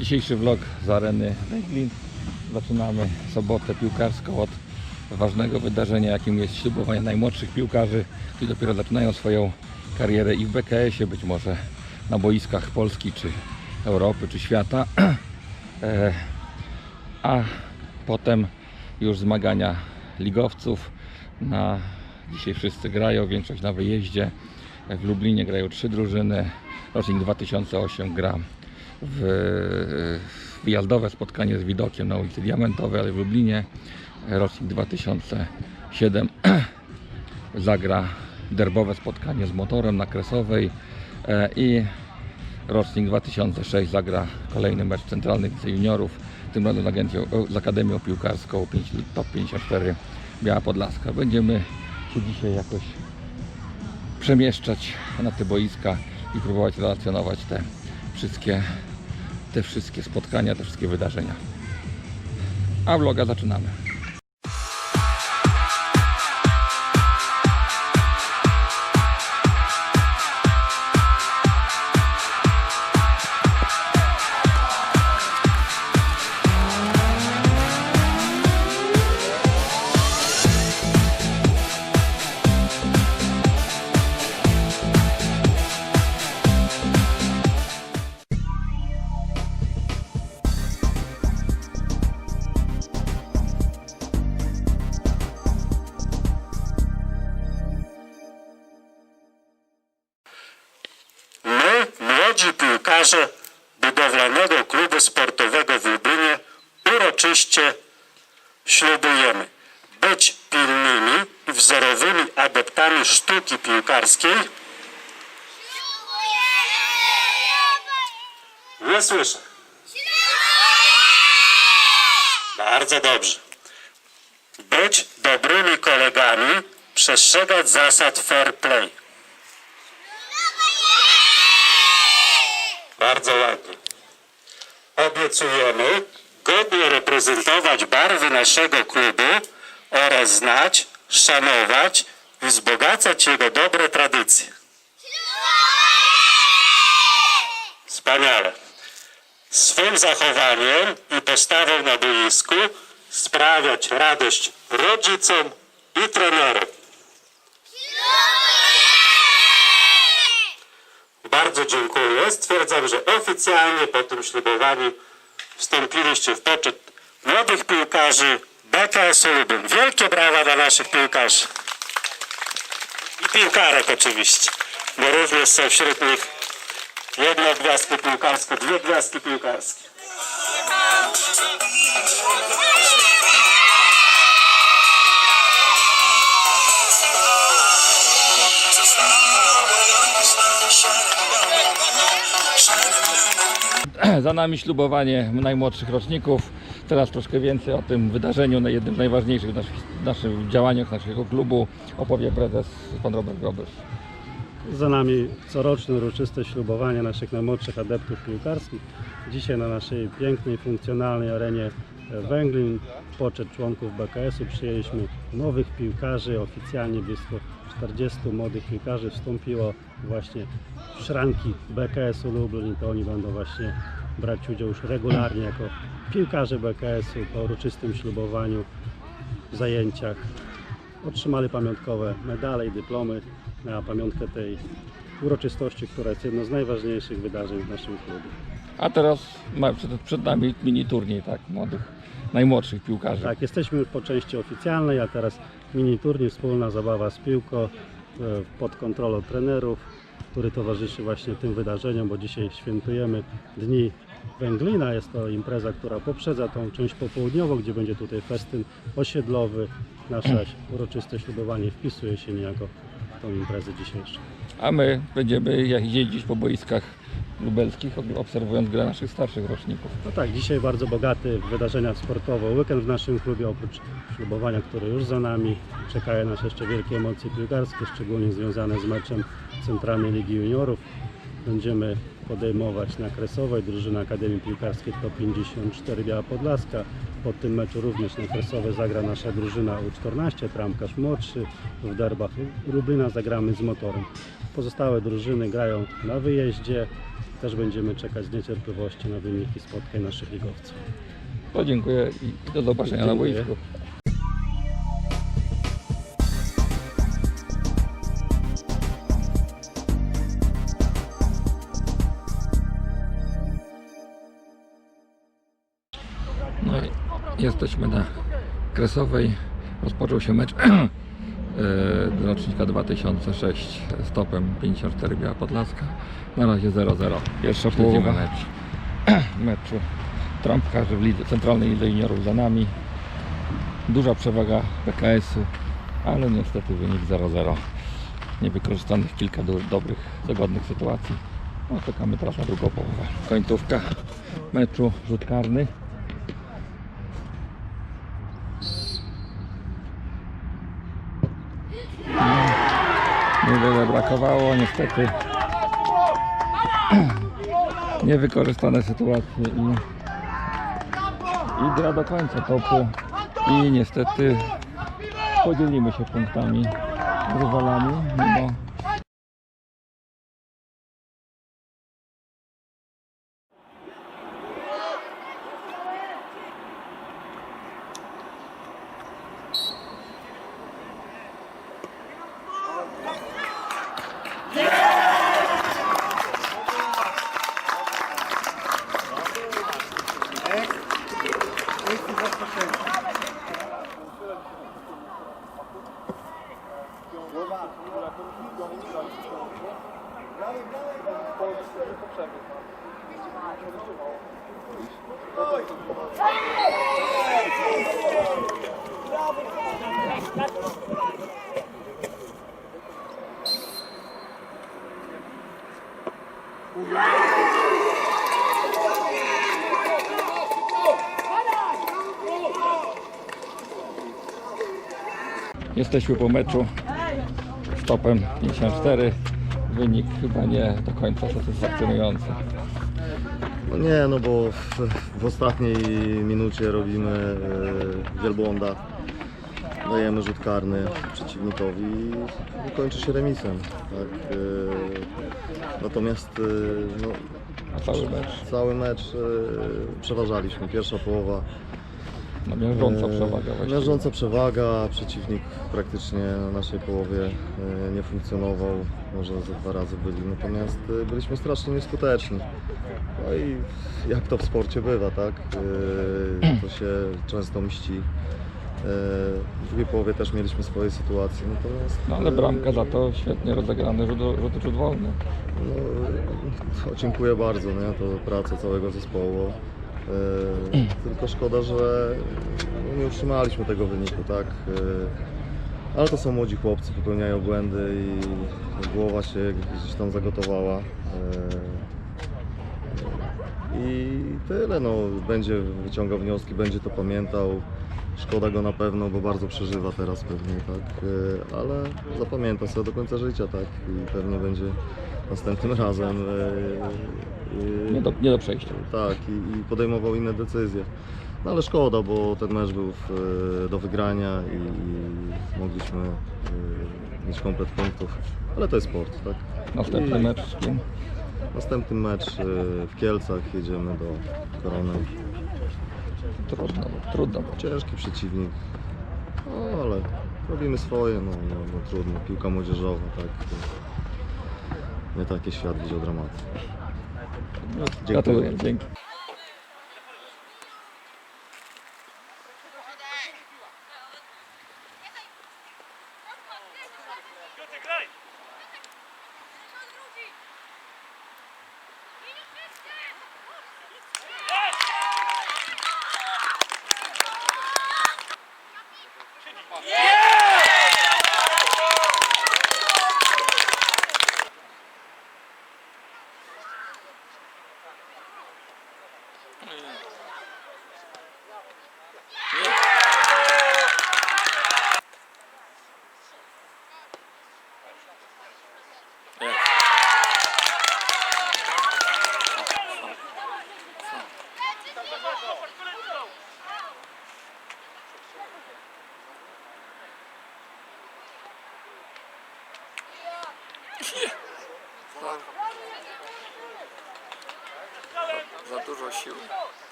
Dzisiejszy vlog z areny Węglin. Zaczynamy sobotę piłkarską od ważnego wydarzenia, jakim jest ślubowanie najmłodszych piłkarzy, którzy dopiero zaczynają swoją karierę i w BKS-ie, być może na boiskach Polski, czy Europy, czy świata. E, A potem już zmagania ligowców. Na, dzisiaj wszyscy grają, większość na wyjeździe. W Lublinie grają trzy drużyny. Rocznik 2008 gra w wyjazdowe spotkanie z widokiem na ulicy Diamentowej, ale w Lublinie. Rocznik 2007 zagra derbowe spotkanie z motorem na Kresowej e, i rocznik 2006 zagra kolejny mecz centralnych juniorów, tym razem z, agencją, z Akademią Piłkarską 5, Top 54 Biała Podlaska. Będziemy się dzisiaj jakoś przemieszczać na te boiska i próbować relacjonować te wszystkie, te wszystkie spotkania, te wszystkie wydarzenia. A vloga zaczynamy. Nie słyszę. Bardzo dobrze. Być dobrymi kolegami, przestrzegać zasad fair play. Bardzo ładnie. Obiecujemy godnie reprezentować barwy naszego klubu oraz znać, szanować i wzbogacać jego dobre tradycje. Wspaniale. Swym zachowaniem i postawą na boisku sprawiać radość rodzicom i trenerom. Bardzo dziękuję. Stwierdzam, że oficjalnie po tym ślubowaniu wstąpiliście w poczet młodych piłkarzy BKS Lubin. Wielkie brawa dla naszych piłkarzy. I piłkarek oczywiście, bo również są wśród nich jedna gwiazdka piłkarska, dwie gwiazdki piłkarskie. Za nami ślubowanie najmłodszych roczników. Teraz troszkę więcej o tym wydarzeniu, na jednym z najważniejszych naszych, naszych działaniach naszego klubu opowie prezes pan Robert Grobysz. Za nami coroczne uroczyste ślubowanie naszych najmłodszych adeptów piłkarskich. Dzisiaj na naszej pięknej, funkcjonalnej arenie Węglin poczet członków BKS-u przyjęliśmy nowych piłkarzy. Oficjalnie blisko 40 młodych piłkarzy wstąpiło właśnie w szranki BKS-u Lublin. To oni będą właśnie brać udział już regularnie jako piłkarze BKS-u po uroczystym ślubowaniu, zajęciach otrzymali pamiątkowe medale i dyplomy na pamiątkę tej uroczystości, która jest jedno z najważniejszych wydarzeń w naszym klubie. A teraz ma przed, przed nami mini turniej tak, młodych, najmłodszych piłkarzy. Tak, jesteśmy już po części oficjalnej, a teraz mini turniej, wspólna zabawa z piłką e, pod kontrolą trenerów, który towarzyszy właśnie tym wydarzeniom, bo dzisiaj świętujemy Dni Węglina. Jest to impreza, która poprzedza tą część popołudniową, gdzie będzie tutaj festyn osiedlowy. Nasze uroczyste ślubowanie wpisuje się niejako tą imprezę dzisiejszą. A my będziemy jak jeździć po boiskach lubelskich, obserwując grę naszych starszych roczników. No tak, dzisiaj bardzo bogaty w wydarzenia sportowe weekend w naszym klubie, oprócz ślubowania, które już za nami. Czekają nas jeszcze wielkie emocje piłkarskie, szczególnie związane z meczem Centralnej Ligi Juniorów. Będziemy podejmować na Kresowej drużyna Akademii Piłkarskiej to 54 Biała Podlaska. Po tym meczu również na Kresowej zagra nasza drużyna U14, Tramkarz Młodszy. W derbach Lublina zagramy z motorem. Pozostałe drużyny grają na wyjeździe. Też będziemy czekać z niecierpliwością na wyniki spotkań naszych ligowców. To dziękuję i do zobaczenia na Dziękuję. boisku. Jesteśmy na Kresowej. Rozpoczął się mecz e, do rocznika 2006 z topem 54 Biała Podlaska. Na razie 0-0. Pierwsza połowa mecz. meczu. Trampkarzy w lidze, centralnej lidze juniorów za nami. Duża przewaga PKS-u, ale niestety wynik 0-0. Niewykorzystanych kilka do, dobrych, zagodnych sytuacji. No, czekamy teraz na drugą połowę. Końcówka meczu, rzut karny. Niewiele brakowało, niestety. Niewykorzystane sytuacje i, i gra do końca topu. I niestety podzielimy się punktami z rywalami, mimo Jesteśmy po meczu z topem 54. Wynik chyba nie do końca satysfakcjonujący. No nie, no bo w, w ostatniej minucie robimy e, wielbłąda. Dajemy rzut karny przeciwnikowi i kończy się remisem. Tak? E, natomiast e, no, cały mecz, cały mecz e, przeważaliśmy. Pierwsza połowa no miażdżąca e, przewaga właściwie. Miażdżąca przewaga, przeciwnik praktycznie na naszej połowie nie funkcjonował, może ze dwa razy byli, natomiast byliśmy strasznie nieskuteczni. No i jak to w sporcie bywa, tak? To się często mści. W drugiej połowie też mieliśmy swoje sytuacje, natomiast... No ale e, bramka za to świetnie rozegrany rzut, rzut, rzut wolny. no, dziękuję bardzo, nie? to praca całego zespołu. E, tylko szkoda, że no, nie utrzymaliśmy tego wyniku, tak? E, ale to są młodzi chłopcy, popełniają błędy i głowa się gdzieś tam zagotowała. I tyle, no, będzie wyciągał wnioski, będzie to pamiętał. Szkoda go na pewno, bo bardzo przeżywa teraz pewnie, tak, E, ale zapamięta sobie do końca życia, tak, i pewnie będzie następnym razem e, e, Nie do, nie do przejścia. tak, i, i podejmował inne decyzje. No ale szkoda, bo ten mecz był w, do wygrania i, i mogliśmy e, mieć komplet punktów, ale to jest sport, tak. Następny I mecz z kim? Następny mecz e, w Kielcach, jedziemy do Korony. Trudno, trudno. Ciężki przeciwnik, no, ale robimy swoje, no, no, no trudno, piłka młodzieżowa, tak. Nie takie świat widział dramaty. Gratuluję, dzięki.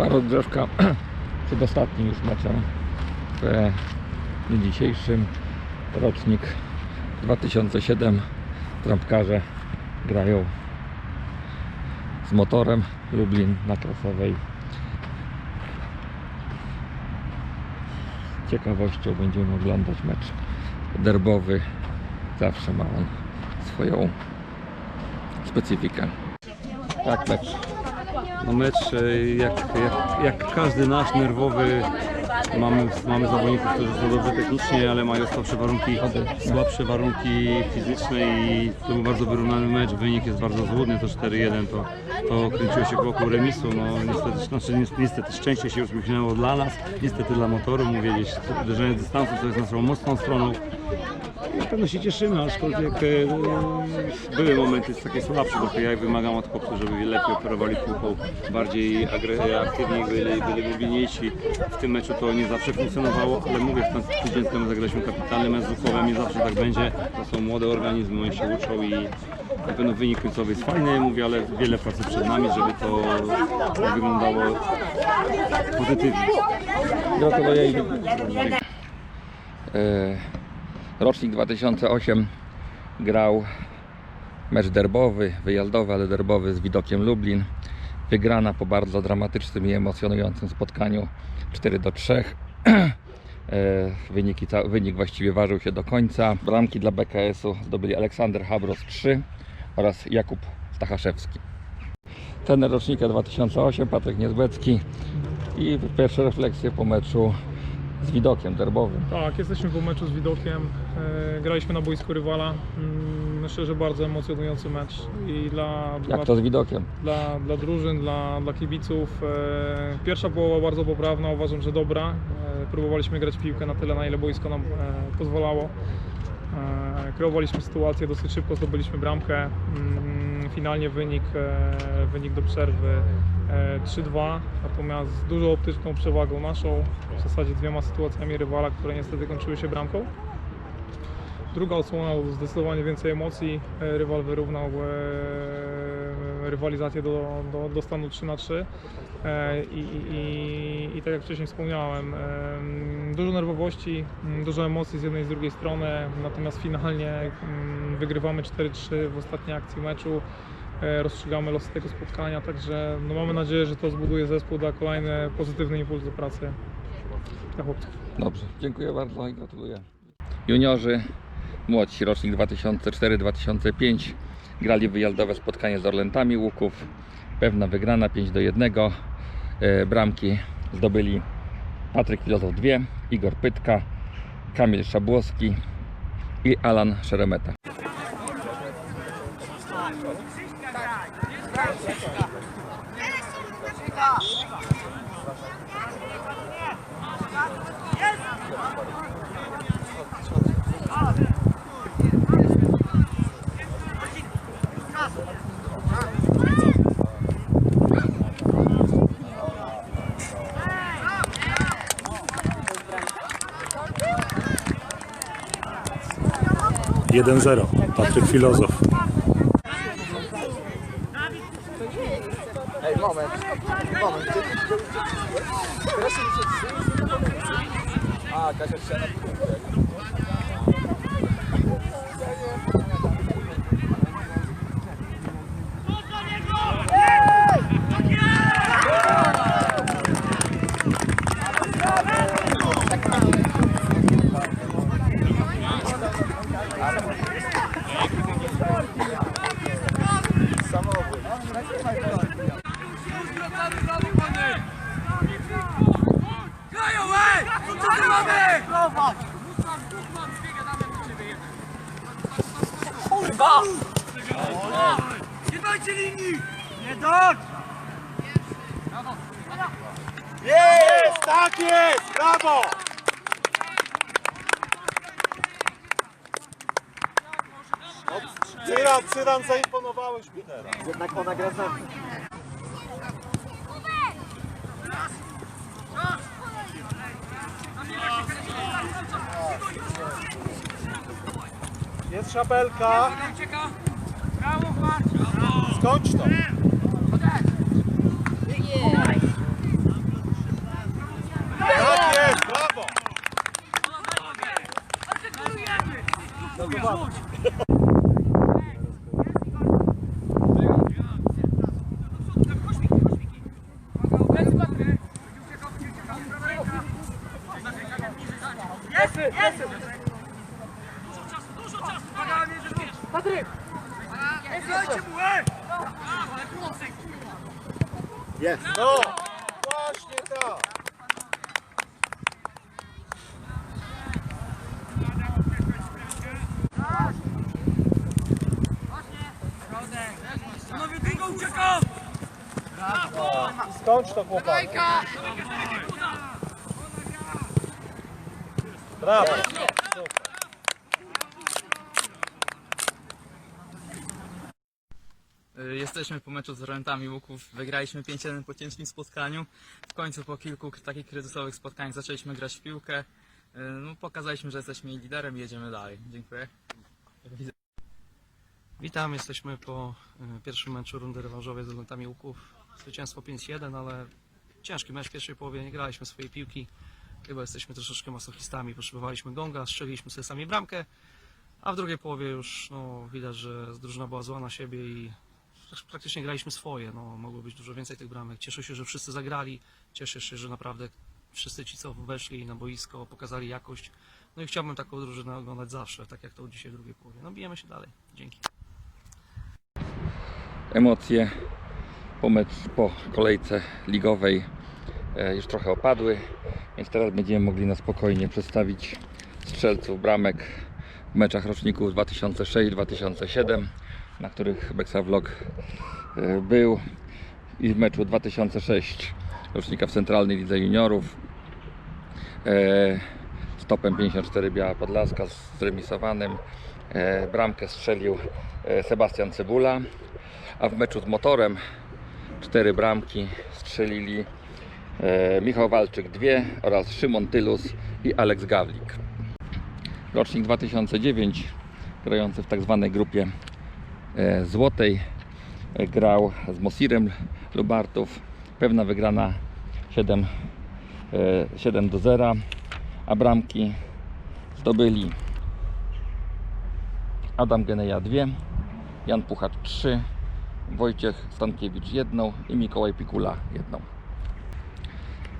Trwa rozgrzewka przed ostatnim już meczem w dniu dzisiejszym. Rocznik 2007. Trampkarze grają z motorem Lublin na klasowej. Z ciekawością będziemy oglądać mecz derbowy. Zawsze ma on swoją specyfikę. Tak, mecz. No mecz jak, jak, jak każdy nasz nerwowy mamy, mamy zawodników, którzy są dobrze technicznie, ale mają słabsze warunki, słabsze warunki fizyczne i to był bardzo wyrównany mecz. Wynik jest bardzo złudny, to 4-1 to, to kręciło się wokół remisu. No niestety, znaczy, ni- niestety szczęście się uśmiechnęło dla nas, niestety dla motoru, mówię gdzieś uderzenie dystansu, to jest naszą mocną stroną. Na pewno się cieszymy, aczkolwiek e, były momenty takie słabsze, trochę ja wymagam od chłopców, żeby lepiej operowali piłką, bardziej aktywniej byli, byli mobilniejsi. W tym meczu to nie zawsze funkcjonowało, ale mówię, w ten tydzień temu zagraliśmy kapitalny mecz z nie zawsze tak będzie. To są młode organizmy, oni się uczą i na pewno wynik końcowy jest fajny, mówię, ale wiele pracy przed nami, żeby to wyglądało pozytywnie. Gratuluję. i- E, Rocznik 2008 grał mecz derbowy, wyjazdowy, ale derbowy z widokiem Lublin. Wygrana po bardzo dramatycznym i emocjonującym spotkaniu 4 do 3. E, Wyniki, wynik właściwie ważył się do końca. Bramki dla BKS-u zdobyli Aleksander Habros 3 oraz Jakub Stachaszewski. Ten rocznika 2008, Patryk Niezbecki i pierwsze refleksje po meczu z widokiem derbowym. Tak, jesteśmy po meczu z widokiem. E, graliśmy na boisku rywala. Mm, myślę, że bardzo emocjonujący mecz i dla, dla, Jak to z widokiem? dla, dla drużyn, dla, dla kibiców. E, pierwsza połowa bardzo poprawna, uważam, że dobra. E, próbowaliśmy grać piłkę na tyle, na ile boisko nam pozwalało. Kreowaliśmy sytuację, dosyć szybko zdobyliśmy bramkę. Mm, finalnie wynik, wynik do przerwy 3-2, natomiast z dużą optyczną przewagą naszą, w zasadzie dwiema sytuacjami rywala, które niestety kończyły się bramką. Druga odsłona zdecydowanie więcej emocji. E, Rywal wyrównał e, rywalizację do, do, do stanu 3 na 3 E, i, i, i, tak jak wcześniej wspomniałem, em, dużo nerwowości, dużo emocji z jednej i z drugiej strony, natomiast finalnie wygrywamy 4-3 w ostatniej akcji meczu, e, rozstrzygamy losy tego spotkania, także no mamy nadzieję, że to zbuduje zespół, da kolejny pozytywny impuls do pracy dla chłopców. Dobrze, dziękuję bardzo i gratuluję. Juniorzy, młodsi, rocznik 2004-2005, grali wyjazdowe spotkanie z Orlentami Łuków. Pewna wygrana 5 do 1. E, Bramki zdobyli Patryk Filozof 2, Igor Pytka, Kamil Szabłowski i Alan Szeremeta. Jeden zero. Patryk Filozof. Moment, moment. Teraz się A, Kasia się na Dwa! Nie dajcie linii! Nie dać! Jest! Tak jest! Brawo! Cyran, Cyran zaimponowałeś mi teraz. Jednak ona gra za Jest szabelka. Skończ to. Tak jest, brawo. Jest. No, właśnie tak. Skończ to chłopak. Brawo. Jesteśmy po meczu z Orentami Łuków. Wygraliśmy 5-1 po ciężkim spotkaniu. W końcu po kilku takich kryzysowych spotkaniach zaczęliśmy grać w piłkę. Y, No, pokazaliśmy, że jesteśmy liderem i jedziemy dalej. Dziękuję. Witam, jesteśmy po y, pierwszym meczu rundy rewanżowej z Orlentami Łuków. Zwycięstwo 5-1, ale ciężki mecz w pierwszej połowie, nie graliśmy swojej piłki. Chyba jesteśmy troszeczkę masochistami, potrzebowaliśmy gonga, strzeliliśmy sobie sami bramkę, a w drugiej połowie już no, widać, że drużyna była zła na siebie i praktycznie graliśmy swoje. No, mogło być dużo więcej tych bramek. Cieszę się, że wszyscy zagrali, cieszę się, że naprawdę wszyscy ci, co weszli na boisko, pokazali jakość. No i chciałbym taką drużynę oglądać zawsze, tak jak to dzisiaj w drugiej połowie. No bijemy się dalej. Dzięki. Emocje po, mecz, po kolejce ligowej e, już trochę opadły, więc teraz będziemy mogli na spokojnie przedstawić strzelców bramek w meczach roczników 2006-2007, na których Bexa Vlog e, był i w meczu 2006 rocznika w Centralnej Lidze Juniorów. E, stopem 54 Biała Podlaska zremisowanym. E, bramkę strzelił Sebastian Cebula. A w meczu z motorem cztery bramki strzelili e, Michał Walczyk dwie oraz Szymon Tylus i Aleks Gawlik. Rocznik 2009 grający w tak zwanej grupie e, złotej e, grał z Mosirem Lubartów. Pewna wygrana 7, e, 7 do 0, a bramki zdobyli Adam Geneja 2, Jan Puchacz 3, Wojciech Stankiewicz jedną i Mikołaj Pikula jedną.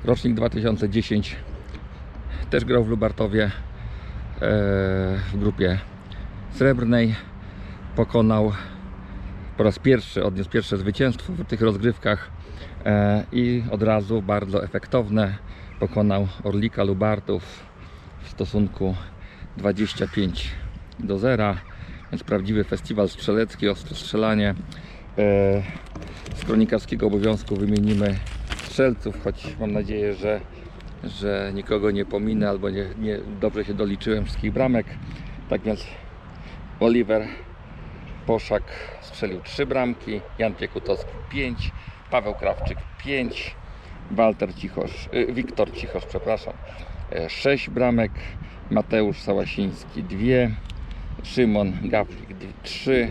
Rocznik 2010 też grał w Lubartowie e, w grupie srebrnej. Pokonał po raz pierwszy, odniósł pierwsze zwycięstwo w tych rozgrywkach e, i od razu bardzo efektowne pokonał Orlika Lubartów w stosunku 25 do 0 więc prawdziwy festiwal strzelecki, ostre strzelanie. E, Z kronikarskiego obowiązku wymienimy strzelców, choć mam nadzieję, że, że nikogo nie pominę albo nie, nie dobrze się doliczyłem wszystkich bramek. Tak więc Oliver Poszak strzelił 3 bramki, Jan Piekutowski 5, Paweł Krawczyk 5, Walter Cichosz, y, Wiktor Cichosz, przepraszam, 6 bramek, Mateusz Sałasiński 2, Szymon Gawlik 3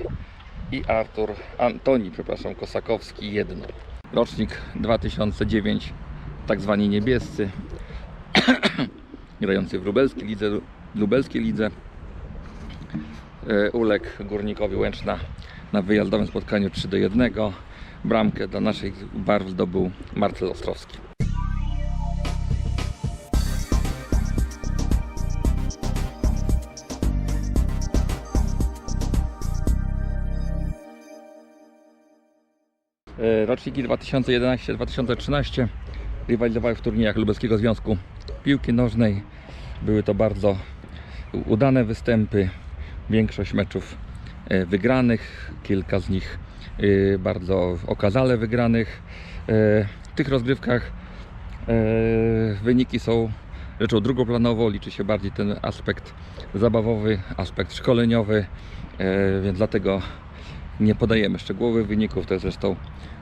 i Artur Antoni, przepraszam, Kosakowski 1. Rocznik 2009, tak zwani niebiescy, grający w lubelskiej lidze, lubelskiej lidze. E, uległ Górnikowi Łęczna na wyjazdowym spotkaniu 3 do 1. Bramkę dla naszych barw zdobył Marcel Ostrowski. Roczniki 2011-2013 rywalizowały w turniejach Lubelskiego Związku Piłki Nożnej. Były to bardzo udane występy, większość meczów e, wygranych, kilka z nich e, bardzo okazale wygranych. E, W tych rozgrywkach e, wyniki są rzeczą drugoplanową, liczy się bardziej ten aspekt zabawowy, aspekt szkoleniowy, e, więc dlatego nie podajemy szczegółowych wyników, to jest zresztą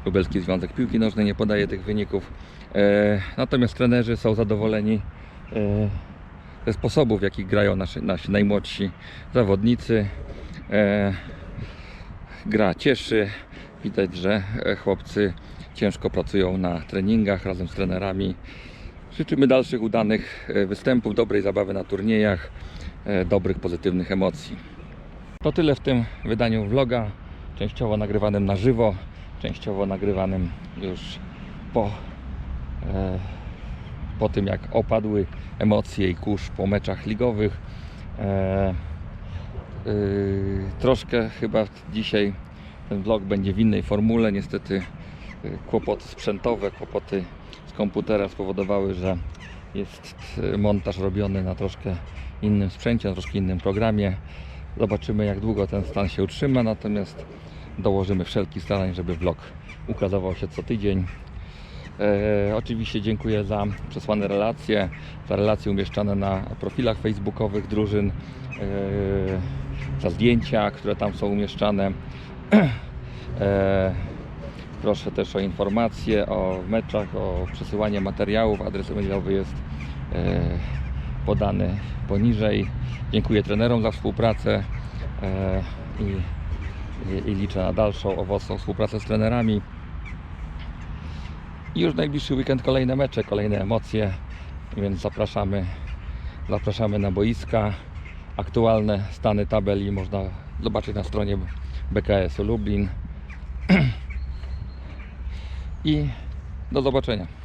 Lubelski Związek Piłki Nożnej nie podaje tych wyników. E, natomiast trenerzy są zadowoleni e, ze sposobów, w jakich grają nasi, nasi najmłodsi zawodnicy. E, gra cieszy. Widać, że chłopcy ciężko pracują na treningach razem z trenerami. Życzymy dalszych udanych występów, dobrej zabawy na turniejach, dobrych, pozytywnych emocji. To tyle w tym wydaniu vloga, częściowo nagrywanym na żywo, częściowo nagrywanym już po, e, po tym jak opadły emocje i kurz po meczach ligowych. E, Yy, troszkę chyba dzisiaj ten vlog będzie w innej formule. Niestety yy, kłopoty sprzętowe, kłopoty z komputera spowodowały, że jest yy, montaż robiony na troszkę innym sprzęcie, na troszkę innym programie. Zobaczymy jak długo ten stan się utrzyma, natomiast dołożymy wszelkich starań, żeby vlog ukazywał się co tydzień. E, oczywiście dziękuję za przesłane relacje, za relacje umieszczane na profilach facebookowych drużyn, e, za zdjęcia, które tam są umieszczane. E, proszę też o informacje o meczach, o przesyłanie materiałów. Adres e-mailowy jest e, podany poniżej. Dziękuję trenerom za współpracę e, i, i, i liczę na dalszą owocną współpracę z trenerami. I już najbliższy weekend kolejne mecze, kolejne emocje, więc zapraszamy, zapraszamy na boiska. Aktualne stany tabeli można zobaczyć na stronie BKS-u Lublin. I do zobaczenia.